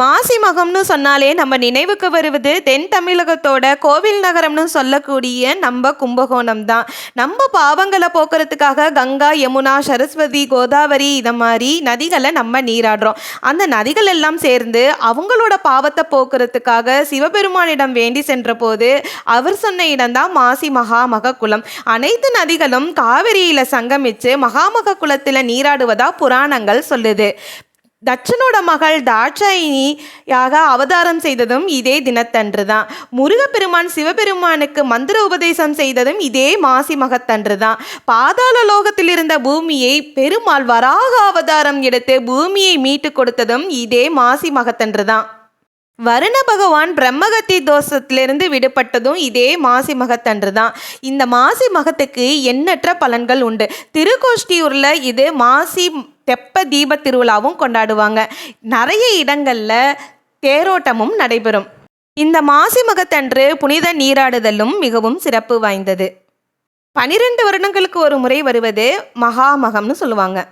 மாசி மகம்னு சொன்னாலே நம்ம நினைவுக்கு வருவது தென் தமிழகத்தோட கோவில் நகரம்னு சொல்லக்கூடிய நம்ம கும்பகோணம் தான் நம்ம பாவங்களை போக்குறதுக்காக கங்கா யமுனா சரஸ்வதி கோதாவரி இதை மாதிரி நதிகளை நம்ம நீராடுறோம். அந்த நதிகள் எல்லாம் சேர்ந்து அவங்களோட பாவத்தை போக்குறதுக்காக சிவபெருமானிடம் வேண்டி சென்ற போது அவர் சொன்ன இடம்தான் மாசி மகாமக குளம். அனைத்து நதிகளும் காவிரியில் சங்கமித்து மகாமக குளத்தில் நீராடுவதா புராணங்கள் சொல்லுது. தட்சனோட மகள் தாட்சாயினியாக அவதாரம் செய்ததும் இதே தினத்தன்று தான் முருகப்பெருமான் சிவபெருமானுக்கு மந்திர உபதேசம் செய்ததும் இதே மாசி மகத்தன்று தான் பாதாள லோகத்தில் இருந்த பூமியை பெருமாள் வராக அவதாரம் எடுத்து பூமியை மீட்டு கொடுத்ததும் இதே மாசி மகத்தன்று தான் வருண பகவான் பிரம்மகத்தி தோஷத்திலிருந்து விடுபட்டதும் இதே மாசி மகத்தன்று தான் இந்த மாசி மகத்துக்கு எண்ணற்ற பலன்கள் உண்டு. திருக்கோஷ்டியூரில் இது மாசி தெப்ப தீப திருவிழாவும் கொண்டாடுவாங்க. நிறைய இடங்களில் தேரோட்டமும் நடைபெறும். இந்த மாசி மகத்தன்று புனித நீராடுதலும் மிகவும் சிறப்பு வாய்ந்தது. பனிரெண்டு வருடங்களுக்கு ஒரு முறை வருவது மகாமகம்னு சொல்லுவாங்க.